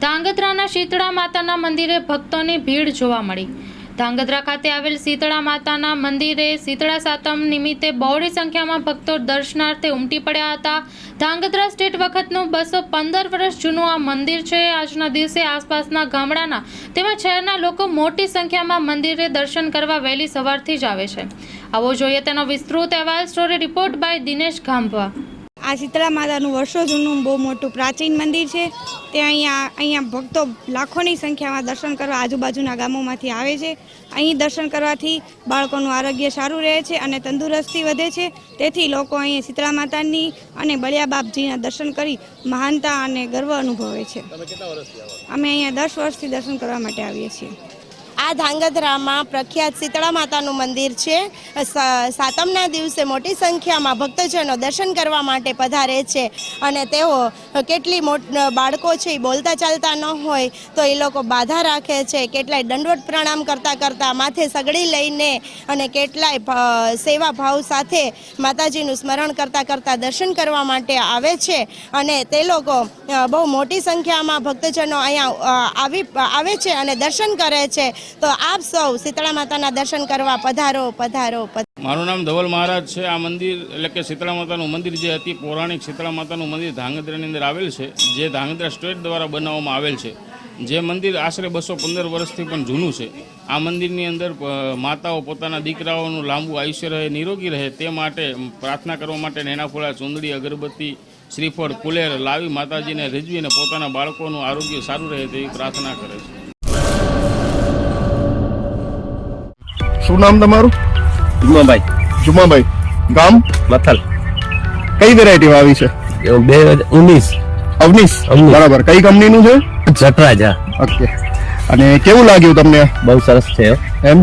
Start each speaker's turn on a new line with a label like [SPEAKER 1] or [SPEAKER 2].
[SPEAKER 1] ધાંગધ્રાના શીતળા માતાના મંદિરે ભક્તોની ભીડ જોવા મળી. ધાંગધ્રા ખાતે આવેલ શીતળા માતાના મંદિરે શીતળા સાતમ નિમિત્તે બહોળી સંખ્યામાં ભક્તો દર્શનાર્થે ઉમટી પડ્યા હતા. ધાંગધ્રા સ્ટેટ વખતનું બસો પંદર વર્ષ જૂનું આ મંદિર છે. આજના દિવસે આસપાસના ગામડાના તેમજ શહેરના લોકો મોટી સંખ્યામાં મંદિરે દર્શન કરવા વહેલી સવારથી જ આવે છે. આવો જોઈએ તેનો વિસ્તૃત અહેવાલ. Story report by Dinesh Gambhava.
[SPEAKER 2] આ શીતળા માતાનું વર્ષો જૂનું બહુ મોટું પ્રાચીન મંદિર છે. તે અહીંયા અહીંયા ભક્તો લાખોની સંખ્યામાં દર્શન કરવા આજુબાજુના ગામોમાંથી આવે છે. અહીં દર્શન કરવાથી બાળકોનું આરોગ્ય સારું રહે છે અને તંદુરસ્તી વધે છે. તેથી લોકો અહીં શીતળા માતાની અને બળિયા બાપજીના દર્શન કરી મહાનતા અને ગર્વ અનુભવે છે. અમે અહીંયા દસ વર્ષથી દર્શન કરવા માટે આવીએ છીએ.
[SPEAKER 3] આ ધાંગધ્રામાં પ્રખ્યાત શીતળા માતાનું મંદિર છે. સાતમના દિવસે મોટી સંખ્યામાં ભક્તજનો દર્શન કરવા માટે પધારે છે અને તેઓ કેટલી બાળકો છે એ બોલતા ચાલતા ન હોય તો એ લોકો બાધા રાખે છે. કેટલાય દંડવટ પ્રણામ કરતાં કરતાં માથે સગડી લઈને અને કેટલાય સેવા ભાવ સાથે માતાજીનું સ્મરણ કરતાં કરતાં દર્શન કરવા માટે આવે છે અને તે લોકો બહુ મોટી સંખ્યામાં ભક્તજનો અહીંયા આવી આવે છે અને દર્શન કરે છે. તો આપ સૌ શીતળા માતાના દર્શન કરવા પધારો પધારો
[SPEAKER 4] મારું નામ ધવલ મહારાજ છે. આ મંદિર એટલે કે શીતળા માતાનું મંદિર જે હતી પૌરાણિક શીતળા માતાનું મંદિર ધાંગધ્રાની અંદર આવેલ છે, જે ધાંગધ્રા સ્ટેટ દ્વારા બનાવવામાં આવેલ છે. જે મંદિર આશરે બસો પંદર વર્ષથી પણ જૂનું છે. આ મંદિરની અંદર માતાઓ પોતાના દીકરાઓનું લાંબુ આયુષ્ય રહે, નિરોગી રહે તે માટે પ્રાર્થના કરવા માટે નેના ફોળા ચૂંદડી, અગરબત્તી, શ્રીફળ, કુલેર લાવી માતાજીને રીઝવીને પોતાના બાળકોનું આરોગ્ય સારું રહે તેવી પ્રાર્થના કરે છે.
[SPEAKER 5] શું નામ તમારું?
[SPEAKER 6] જુમાભાઈ.
[SPEAKER 5] જુમાભાઈ. ગામ?
[SPEAKER 6] મથલ.
[SPEAKER 5] કઈ વેરાયટી આવી છે?
[SPEAKER 6] બે હજાર ઉન્નીસ. અવનીસ.
[SPEAKER 5] બરાબર. કઈ કંપનીનું છે?
[SPEAKER 6] જટરાજા.
[SPEAKER 5] ઓકે. અને કેવું લાગ્યું તમને?
[SPEAKER 6] બહુ સરસ છે
[SPEAKER 5] એમ?